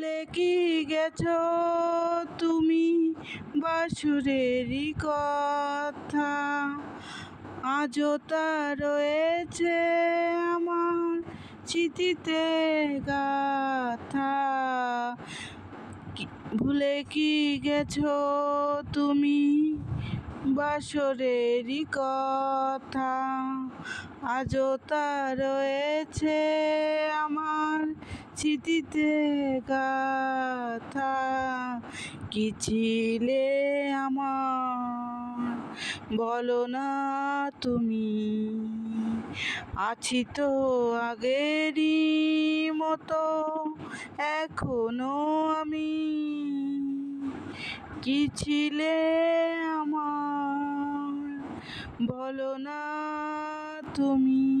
ভুলে কি গেছো তুমি? বাসুরেরই কথা। আজও তা রয়েছে আমার স্মৃতিতে গাথা। ভুলে কি গেছো তুমি? বাসরেরই কথা। আজও তা রয়েছে আমার স্মৃতিতে গাথা কি ছিলে আমার? বলো না তুমি। আছি তো আগেরই মতো, এখনও আমি। কি ছিলে আমার? বলো না তুমি।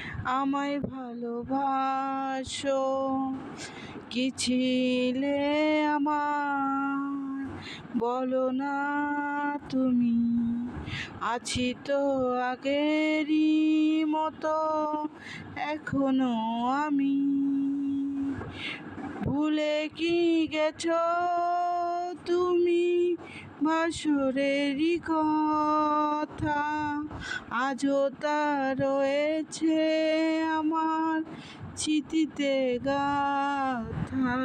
আমায় ভালোবাসো। কি ছিলে আমার? বলো না তুমি। আছি তো আগেরই মতো, এখনও আমি। ভুলে কি গেছো তুমি? বাসরেরই কথা। আজও তা রয়েছে আমার চিঠিতে গাথা।